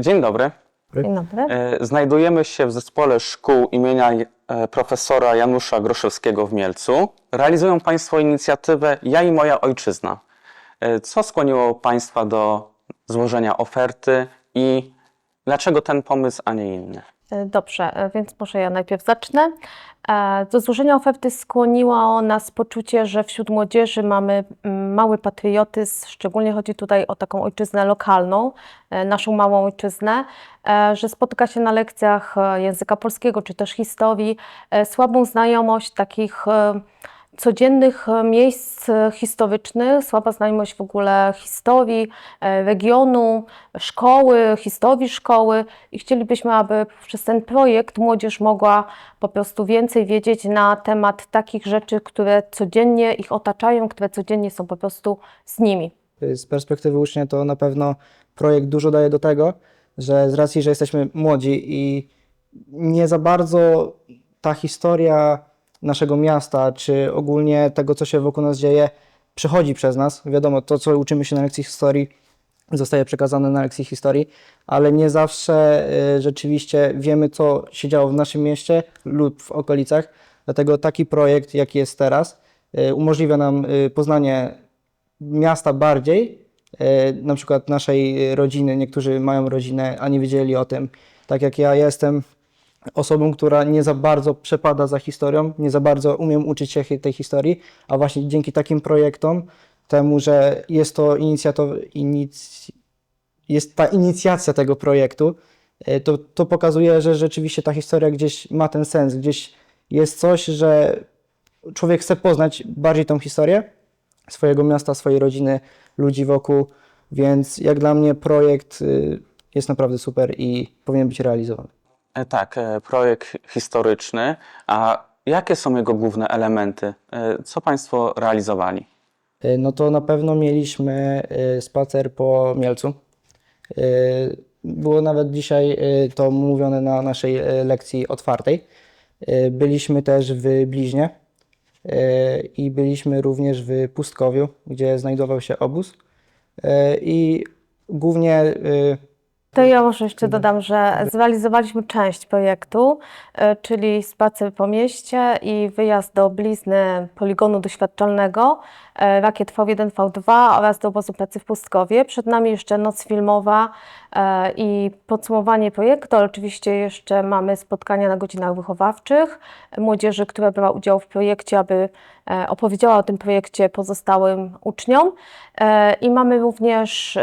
Dzień dobry. Dzień dobry. E, Znajdujemy się w zespole szkół imienia e, profesora Janusza Groszewskiego w Mielcu. Realizują Państwo inicjatywę Ja i moja ojczyzna. E, Co skłoniło Państwa do złożenia oferty i dlaczego ten pomysł, a nie inny? E, Dobrze, e, więc może ja najpierw zacznę. E, Do złożenia oferty skłoniło nas poczucie, że wśród młodzieży mamy mm, mały patriotyzm, szczególnie chodzi tutaj o taką ojczyznę lokalną, naszą małą ojczyznę, że spotyka się na lekcjach języka polskiego czy też historii słabą znajomość takich codziennych e, miejsc e, historycznych, słaba znajomość w ogóle historii e, regionu, szkoły, historii szkoły i chcielibyśmy, aby przez ten projekt młodzież mogła po prostu więcej wiedzieć na temat takich rzeczy, które codziennie ich otaczają, które codziennie są po prostu z nimi. z perspektywy ucznia to na pewno projekt dużo daje do tego, że z racji, że jesteśmy młodzi i nie za bardzo ta historia naszego miasta, czy ogólnie tego, co się wokół nas dzieje, przechodzi przez nas. Wiadomo, to, co uczymy się na lekcji historii, zostaje przekazane na lekcji historii, ale nie zawsze y, rzeczywiście wiemy, co się działo w naszym mieście lub w okolicach. Dlatego taki projekt, jaki jest teraz, y, umożliwia nam y, poznanie miasta bardziej, na przykład naszej rodziny, niektórzy mają rodzinę, a nie wiedzieli o tym. Tak jak ja jestem osobą, która nie za bardzo przepada za historią, nie za bardzo umiem uczyć się tej historii, a właśnie dzięki takim projektom, temu, że jest to inicjato- inic... jest ta inicjacja tego projektu, e, to, to pokazuje, że rzeczywiście ta historia gdzieś ma ten sens, gdzieś jest coś, że człowiek chce poznać bardziej tą historię, swojego miasta, swojej rodziny, ludzi wokół, więc jak dla mnie projekt y, jest naprawdę super i powinien być realizowany. E, Tak, e, projekt historyczny. A jakie są jego główne elementy? E, Co Państwo realizowali? No to na pewno mieliśmy spacer po Mielcu. Było nawet dzisiaj to mówione na naszej lekcji otwartej. Byliśmy też w Bliźnie i byliśmy również w Pustkowiu, gdzie znajdował się obóz. I głównie To ja może jeszcze dodam, że zrealizowaliśmy część projektu, e, czyli spacer po mieście i wyjazd do blizny poligonu doświadczalnego, e, rakiet V1, V2 oraz do obozu pracy w Pustkowie. Przed nami jeszcze noc filmowa e, i podsumowanie projektu, oczywiście jeszcze mamy spotkania na godzinach wychowawczych młodzieży, która brała udział w projekcie, aby opowiedziała o tym projekcie pozostałym uczniom. I mamy również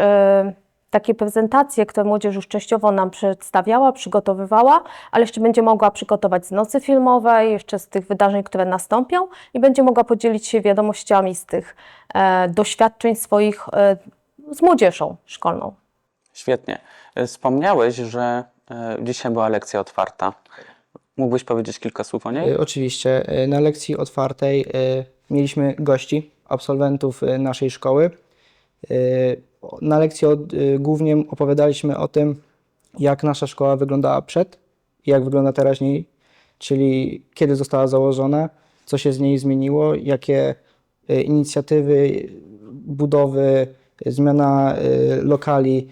takie prezentacje, które młodzież już częściowo nam przedstawiała, przygotowywała, ale jeszcze będzie mogła przygotować z nocy filmowej, jeszcze z tych wydarzeń, które nastąpią i będzie mogła podzielić się wiadomościami z tych e, doświadczeń swoich e, z młodzieżą szkolną. Świetnie. E, Wspomniałeś, że e, dzisiaj była lekcja otwarta. Mógłbyś powiedzieć kilka słów o niej? Y, Oczywiście. y, Na lekcji otwartej mieliśmy gości, absolwentów naszej szkoły. Na lekcji od, y, głównie opowiadaliśmy o tym, jak nasza szkoła wyglądała przed i jak wygląda teraźniej, czyli kiedy została założona, co się z niej zmieniło, jakie y, inicjatywy budowy, zmiana y, lokali,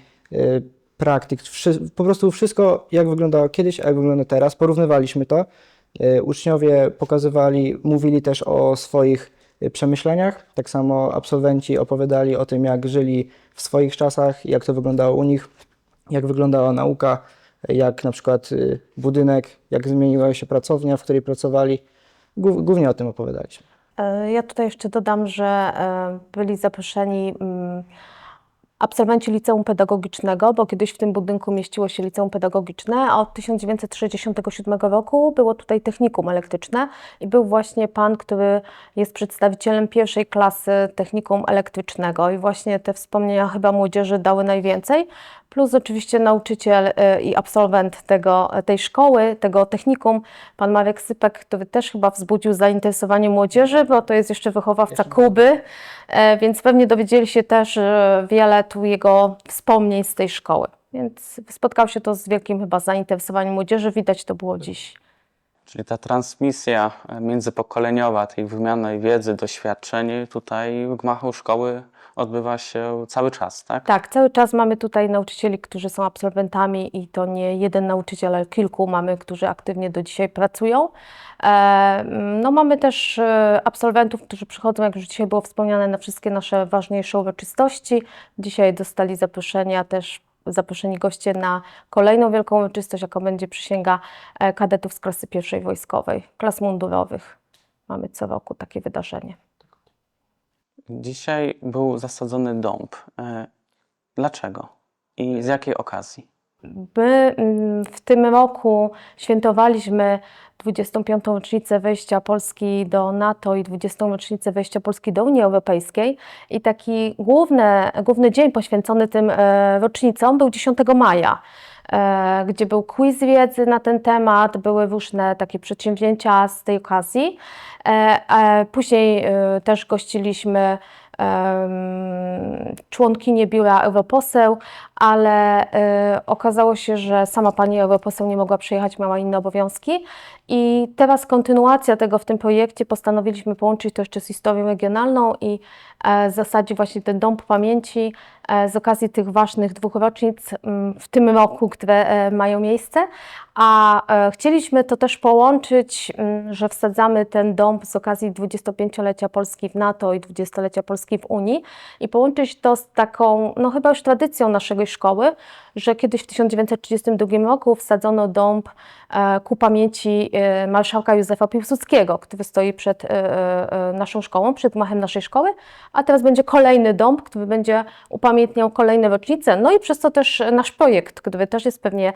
praktyk, po prostu wszystko, jak wyglądało kiedyś, a jak wygląda teraz. Porównywaliśmy to. Uczniowie pokazywali, mówili też o swoich przemyśleniach. Tak samo absolwenci opowiadali o tym, jak żyli w swoich czasach, jak to wyglądało u nich, jak wyglądała nauka, jak na przykład y, budynek, jak zmieniła się pracownia, w której pracowali. Głów- Głównie o tym opowiadaliśmy. E, Ja tutaj jeszcze dodam, że e, byli zaproszeni mm, absolwenci liceum pedagogicznego, bo kiedyś w tym budynku mieściło się liceum pedagogiczne, a od 1967 roku było tutaj technikum elektryczne i był właśnie pan, który jest przedstawicielem pierwszej klasy technikum elektrycznego. I właśnie te wspomnienia chyba młodzieży dały najwięcej, plus oczywiście nauczyciel e, i absolwent tego, tej szkoły, tego technikum, pan Marek Sypek, który też chyba wzbudził zainteresowanie młodzieży, bo to jest jeszcze wychowawca Kuby, e, więc pewnie dowiedzieli się też e, wiele tu jego wspomnień z tej szkoły. Więc spotkało się to z wielkim chyba zainteresowaniem młodzieży, widać to było dziś. Czyli ta transmisja e, międzypokoleniowa tej wymiany wiedzy, doświadczeń tutaj w gmachu szkoły odbywa się cały czas, tak? Tak, cały czas mamy tutaj nauczycieli, którzy są absolwentami i to nie jeden nauczyciel, ale kilku mamy, którzy aktywnie do dzisiaj pracują. E, No mamy też e, absolwentów, którzy przychodzą, jak już dzisiaj było wspomniane, na wszystkie nasze ważniejsze uroczystości. Dzisiaj dostali zaproszenia też zaproszeni goście na kolejną wielką uroczystość, jaką będzie przysięga e, kadetów z klasy pierwszej wojskowej, klas mundurowych. Mamy co roku takie wydarzenie. Dzisiaj był zasadzony dąb. E, Dlaczego? I z jakiej okazji? My mm, w tym roku świętowaliśmy 25. rocznicę wejścia Polski do NATO i 20. rocznicę wejścia Polski do Unii Europejskiej. I taki główny, główny dzień poświęcony tym e, rocznicom był 10 maja, gdzie był quiz wiedzy na ten temat, były różne takie przedsięwzięcia z tej okazji. E, e, Później e, też gościliśmy em, członkinię biura europoseł, ale e, okazało się, że sama pani europoseł nie mogła przyjechać, miała inne obowiązki. I teraz kontynuacja tego w tym projekcie postanowiliśmy połączyć to jeszcze z historią regionalną i e, zasadzić właśnie ten dom pamięci e, z okazji tych ważnych dwóch rocznic w tym roku, które e, mają miejsce. A chcieliśmy to też połączyć, że wsadzamy ten dom z okazji 25-lecia Polski w NATO i 20-lecia Polski w Unii i połączyć to z taką, no chyba już tradycją naszej szkoły, że kiedyś w 1932 roku wsadzono dąb e, ku pamięci e, marszałka Józefa Piłsudskiego, który stoi przed e, naszą szkołą, przed machem naszej szkoły, a teraz będzie kolejny dąb, który będzie upamiętniał kolejne rocznice, no i przez to też nasz projekt, który też jest pewnie,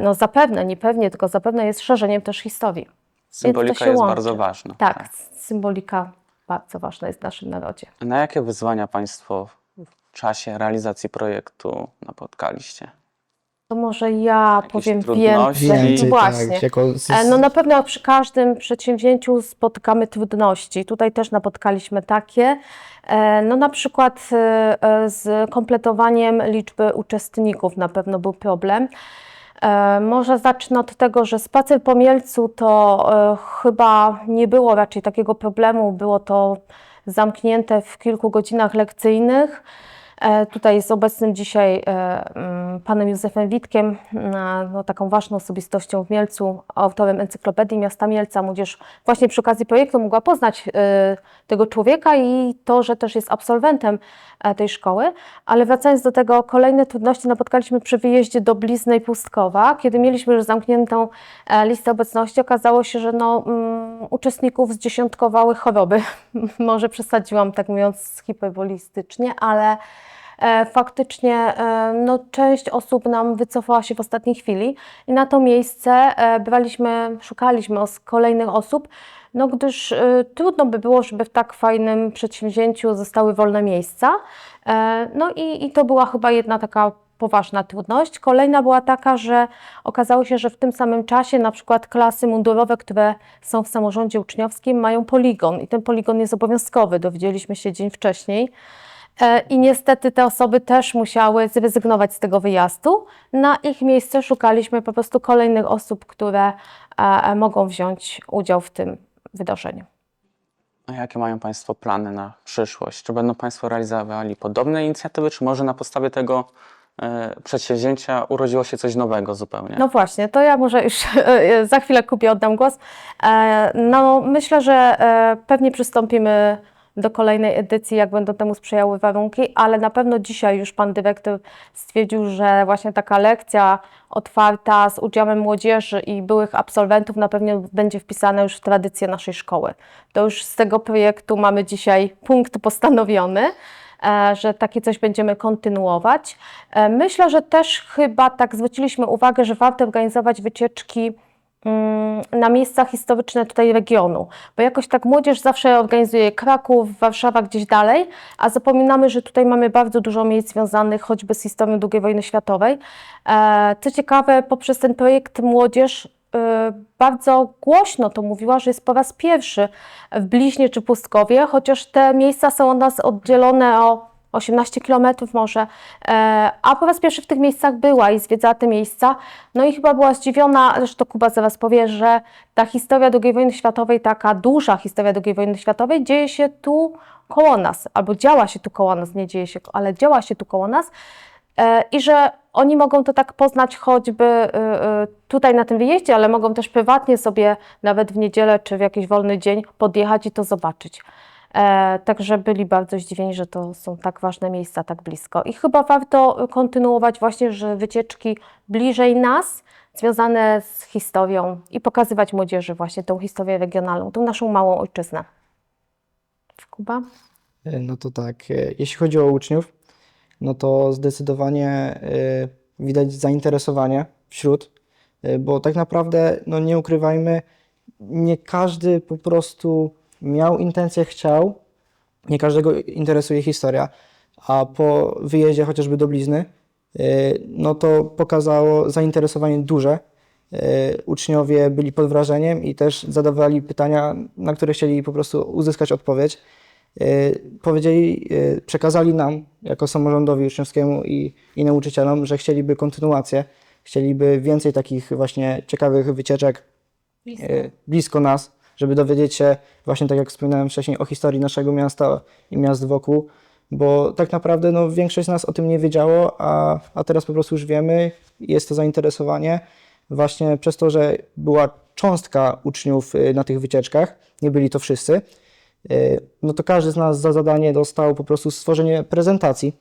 no zapewne, nie pewnie, tylko zapewne jest szerzeniem też historii. Symbolika jest łączy. bardzo ważna. Tak, symbolika bardzo ważna jest w naszym narodzie. Na jakie wyzwania Państwo w czasie realizacji projektu napotkaliście? To może ja Jakieś powiem trudności? więcej. Więcej, Właśnie. tak, jako z, E, No na pewno przy każdym przedsięwzięciu spotykamy trudności. Tutaj też napotkaliśmy takie. E, No na przykład e, e, z kompletowaniem liczby uczestników na pewno był problem. E, Może zacznę od tego, że spacer po Mielcu to e, chyba nie było raczej takiego problemu. Było to zamknięte w kilku godzinach lekcyjnych. E, Tutaj z obecnym dzisiaj e, mm, panem Józefem Witkiem, e, no, taką ważną osobistością w Mielcu, autorem Encyklopedii Miasta Mielca. Młodzież właśnie przy okazji projektu mogła poznać tego człowieka i to, że też jest absolwentem tej szkoły. Ale wracając do tego, kolejne trudności napotkaliśmy przy wyjeździe do Blizny i Pustkowa. Kiedy mieliśmy już zamkniętą listę obecności, okazało się, że no, mm, uczestników zdziesiątkowały choroby. Może przesadziłam, tak mówiąc hiperbolistycznie, ale faktycznie e, no, część osób nam wycofała się w ostatniej chwili i na to miejsce e, braliśmy, szukaliśmy kolejnych osób, no gdyż e, trudno by było, żeby w tak fajnym przedsięwzięciu zostały wolne miejsca. E, No i, i to była chyba jedna taka poważna trudność. Kolejna była taka, że okazało się, że w tym samym czasie na przykład klasy mundurowe, które są w samorządzie uczniowskim, mają poligon i ten poligon jest obowiązkowy. Dowiedzieliśmy się dzień wcześniej. E, I niestety te osoby też musiały zrezygnować z tego wyjazdu. Na ich miejsce szukaliśmy po prostu kolejnych osób, które e, e, mogą wziąć udział w tym wydarzeniu. A jakie mają Państwo plany na przyszłość? Czy będą Państwo realizowali podobne inicjatywy, czy może na podstawie tego e, przedsięwzięcia urodziło się coś nowego zupełnie? No właśnie, to ja może już za chwilę Kubie oddam głos. E, No myślę, że e, pewnie przystąpimy do kolejnej edycji, jak będą temu sprzyjały warunki, ale na pewno dzisiaj już pan dyrektor stwierdził, że właśnie taka lekcja otwarta z udziałem młodzieży i byłych absolwentów na pewno będzie wpisana już w tradycję naszej szkoły. To już z tego projektu mamy dzisiaj punkt postanowiony e, że takie coś będziemy kontynuować. E, Myślę, że też chyba tak zwróciliśmy uwagę, że warto organizować wycieczki na miejsca historyczne tutaj regionu, bo jakoś tak młodzież zawsze organizuje Kraków, Warszawa, gdzieś dalej, a zapominamy, że tutaj mamy bardzo dużo miejsc związanych choćby z historią II wojny światowej. E, Co ciekawe, poprzez ten projekt młodzież e, bardzo głośno to mówiła, że jest po raz pierwszy w Bliźnie czy Pustkowie, chociaż te miejsca są od nas oddzielone o 18 kilometrów może, e, a po raz pierwszy w tych miejscach była i zwiedzała te miejsca. No i chyba była zdziwiona, zresztą Kuba zaraz powie, że ta historia II wojny światowej, taka duża historia II wojny światowej dzieje się tu koło nas, albo działa się tu koło nas, nie dzieje się, ale działa się tu koło nas. E, I że oni mogą to tak poznać choćby y, tutaj na tym wyjeździe, ale mogą też prywatnie sobie nawet w niedzielę czy w jakiś wolny dzień podjechać i to zobaczyć. E, Także byli bardzo zdziwieni, że to są tak ważne miejsca tak blisko. I chyba warto kontynuować właśnie, że wycieczki bliżej nas, związane z historią i pokazywać młodzieży właśnie tą historię regionalną, tą naszą małą ojczyznę. Kuba? E, No to tak, e, jeśli chodzi o uczniów, no to zdecydowanie widać zainteresowanie wśród, bo tak naprawdę, no nie ukrywajmy, nie każdy po prostu miał intencję, chciał, nie każdego interesuje historia, a po wyjeździe chociażby do Blizny, e, no to pokazało zainteresowanie duże. E, Uczniowie byli pod wrażeniem i też zadawali pytania, na które chcieli po prostu uzyskać odpowiedź. E, Powiedzieli, przekazali nam, jako samorządowi uczniowskiemu i, i nauczycielom, że chcieliby kontynuację, chcieliby więcej takich właśnie ciekawych wycieczek e, blisko nas, żeby dowiedzieć się, właśnie tak jak wspominałem wcześniej, o historii naszego miasta i miast wokół, bo tak naprawdę no, większość z nas o tym nie wiedziało, a, a teraz po prostu już wiemy, jest to zainteresowanie. Właśnie przez to, że była cząstka uczniów y, na tych wycieczkach, nie byli to wszyscy, y, no to każdy z nas za zadanie dostał po prostu stworzenie prezentacji,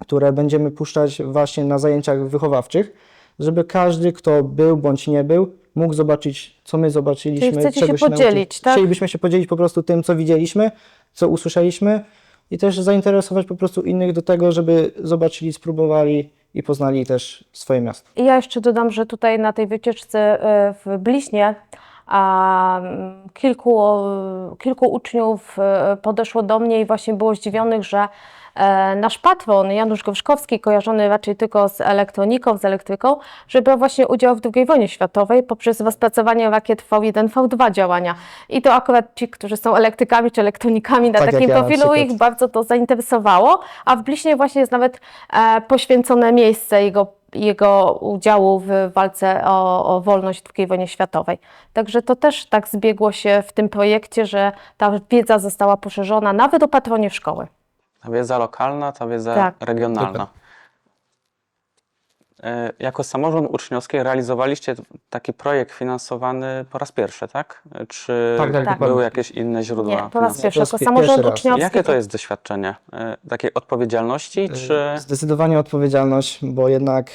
które będziemy puszczać właśnie na zajęciach wychowawczych, żeby każdy, kto był bądź nie był, mógł zobaczyć, co my zobaczyliśmy. Czyli chcecie się podzielić, nauczyliśmy. tak? Chcielibyśmy się podzielić po prostu tym, co widzieliśmy, co usłyszeliśmy i też zainteresować po prostu innych do tego, żeby zobaczyli, spróbowali i poznali też swoje miasto. I ja jeszcze dodam, że tutaj na tej wycieczce e, w Bliźnie a, kilku, kilku uczniów e, podeszło do mnie i właśnie było zdziwionych, że nasz patron Janusz Gorszkowski, kojarzony raczej tylko z elektroniką, z elektryką, że brał właśnie udział w II wojnie światowej poprzez rozpracowanie rakiet V1, V2 działania. I to akurat ci, którzy są elektrykami czy elektronikami na Tak takim ja na profilu, przykład. ich bardzo to zainteresowało, a w Bliźnie właśnie jest nawet e, poświęcone miejsce jego, jego udziału w walce o, o wolność w II wojnie światowej. Także to też tak zbiegło się w tym projekcie, że ta wiedza została poszerzona nawet o patronie szkoły. Ta wiedza lokalna, ta wiedza Tak. regionalna. E, Jako samorząd uczniowski realizowaliście taki projekt finansowany po raz pierwszy, tak? Czy Tak, tak, były dokładnie. jakieś inne źródła? Nie, po raz finansowania? pierwszy, po raz jako samorząd pierwszy raz. uczniowski. Jakie to jest doświadczenie? E, Takiej odpowiedzialności, czy... Zdecydowanie odpowiedzialność, bo jednak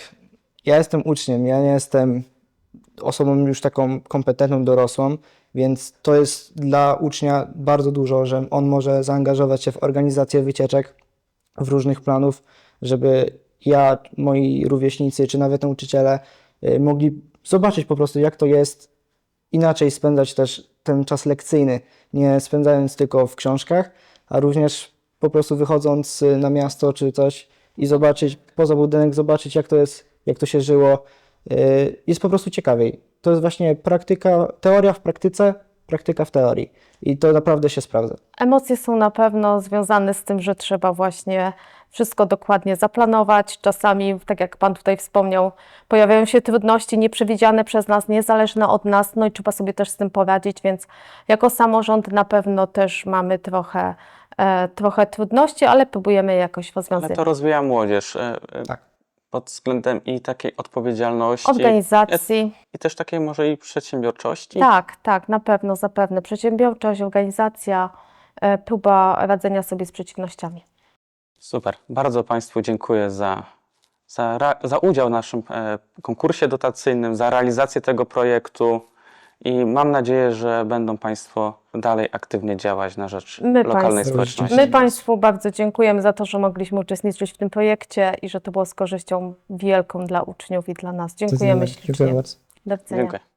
ja jestem uczniem, ja nie jestem osobą już taką kompetentną, dorosłą, więc to jest dla ucznia bardzo dużo, że on może zaangażować się w organizację wycieczek, w różnych planów, żeby ja, moi rówieśnicy, czy nawet nauczyciele y, mogli zobaczyć po prostu, jak to jest inaczej spędzać też ten czas lekcyjny, nie spędzając tylko w książkach, a również po prostu wychodząc y, na miasto czy coś i zobaczyć poza budynek, zobaczyć jak to jest, jak to się żyło, y, jest po prostu ciekawiej. To jest właśnie praktyka, teoria w praktyce, praktyka w teorii i to naprawdę się sprawdza. Emocje są na pewno związane z tym, że trzeba właśnie wszystko dokładnie zaplanować. Czasami, tak jak Pan tutaj wspomniał, pojawiają się trudności nieprzewidziane przez nas, niezależne od nas, no i trzeba sobie też z tym poradzić, więc jako samorząd na pewno też mamy trochę, e, trochę trudności, ale próbujemy jakoś Ale rozwiązywać. to rozwija młodzież e, e, Tak. Pod względem i takiej odpowiedzialności, Organizacji. i też takiej może i przedsiębiorczości. Tak, tak, na pewno, zapewne. Przedsiębiorczość, organizacja, e, próba radzenia sobie z przeciwnościami. Super. Bardzo Państwu dziękuję za, za, ra- za udział w naszym e, konkursie dotacyjnym, za realizację tego projektu i mam nadzieję, że będą Państwo dalej aktywnie działać na rzecz My lokalnej państwu- społeczności. My Państwu bardzo dziękujemy za to, że mogliśmy uczestniczyć w tym projekcie i że to było z korzyścią wielką dla uczniów i dla nas. Dziękujemy ślicznie. bardzo. Do widzenia. Dziękuję.